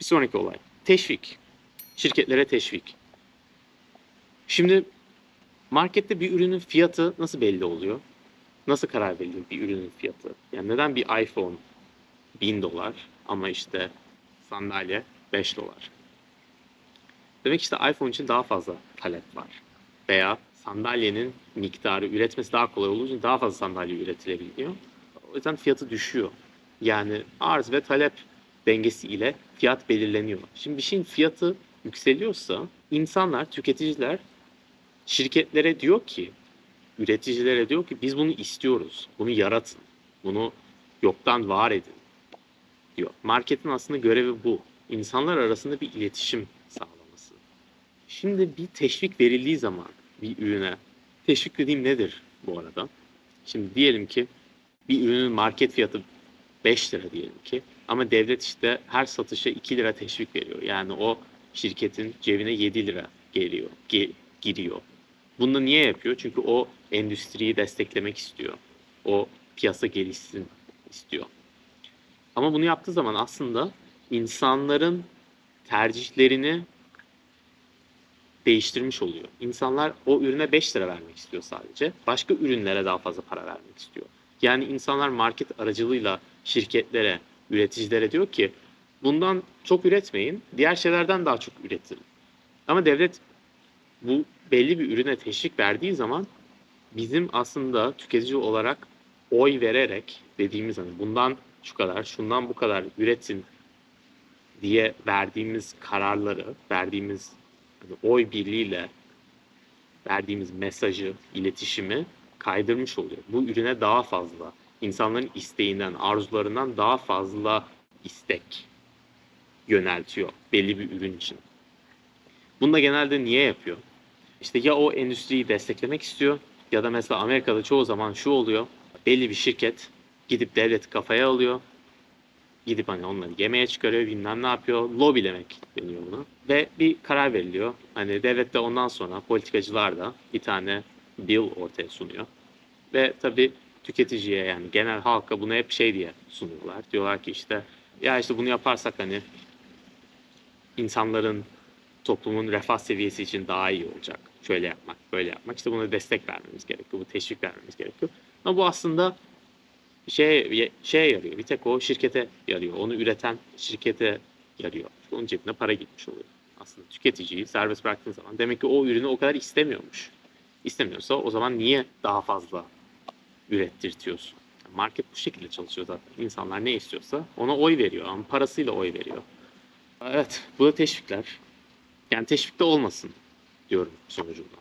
Bir sonraki olay. Teşvik. Şirketlere teşvik. Şimdi markette bir ürünün fiyatı nasıl belli oluyor? Nasıl karar veriliyor bir ürünün fiyatı? Yani neden bir iPhone 1000 dolar ama işte sandalye 5 dolar? Demek işte iPhone için daha fazla talep var. Veya sandalyenin miktarı üretmesi daha kolay olduğu için daha fazla sandalye üretilebiliyor. O yüzden fiyatı düşüyor. Yani arz ve talep dengesi ile fiyat belirleniyor. Şimdi bir şeyin fiyatı yükseliyorsa insanlar, tüketiciler şirketlere diyor ki, üreticilere diyor ki biz bunu istiyoruz. Bunu yaratın. Bunu yoktan var edin diyor. Marketin aslında görevi bu. İnsanlar arasında bir iletişim sağlaması. Şimdi bir teşvik verildiği zaman bir ürüne, teşvik dediğim nedir bu arada? Şimdi diyelim ki bir ürünün market fiyatı 5 lira diyelim ki ama devlet işte her satışa 2 lira teşvik veriyor. Yani o şirketin cebine 7 lira geliyor, ge- giriyor. Bunu niye yapıyor? Çünkü o endüstriyi desteklemek istiyor. O piyasa gelişsin istiyor. Ama bunu yaptığı zaman aslında insanların tercihlerini değiştirmiş oluyor. İnsanlar o ürüne 5 lira vermek istiyor sadece. Başka ürünlere daha fazla para vermek istiyor. Yani insanlar market aracılığıyla şirketlere, üreticilere diyor ki bundan çok üretmeyin, diğer şeylerden daha çok üretin. Ama devlet bu belli bir ürüne teşvik verdiği zaman bizim aslında tüketici olarak oy vererek dediğimiz hani bundan şu kadar, şundan bu kadar üretin diye verdiğimiz kararları, verdiğimiz hani oy birliğiyle verdiğimiz mesajı, iletişimi kaydırmış oluyor. Bu ürüne daha fazla, insanların isteğinden, arzularından daha fazla istek yöneltiyor belli bir ürün için. Bunu da genelde niye yapıyor? İşte ya o endüstriyi desteklemek istiyor ya da mesela Amerika'da çoğu zaman şu oluyor. Belli bir şirket gidip devleti kafaya alıyor. Gidip hani onları yemeğe çıkarıyor bilmem ne yapıyor. Lobilemek deniyor buna. Ve bir karar veriliyor. Hani devlet de ondan sonra politikacılar da bir tane bill ortaya sunuyor. Ve tabii tüketiciye yani genel halka bunu hep şey diye sunuyorlar. Diyorlar ki işte ya işte bunu yaparsak hani insanların toplumun refah seviyesi için daha iyi olacak. Şöyle yapmak, böyle yapmak. İşte buna destek vermemiz gerekiyor. Bu teşvik vermemiz gerekiyor. Ama bu aslında şey şeye yarıyor. Bir tek o şirkete yarıyor. Onu üreten şirkete yarıyor. Çünkü onun cebine para gitmiş oluyor. Aslında tüketiciyi serbest bıraktığın zaman demek ki o ürünü o kadar istemiyormuş. İstemiyorsa o zaman niye daha fazla ürettirtiyorsun? Market bu şekilde çalışıyor zaten. İnsanlar ne istiyorsa ona oy veriyor. Ama parasıyla oy veriyor. Evet, bu da teşvikler. Yani teşvikte olmasın diyorum sonucunda.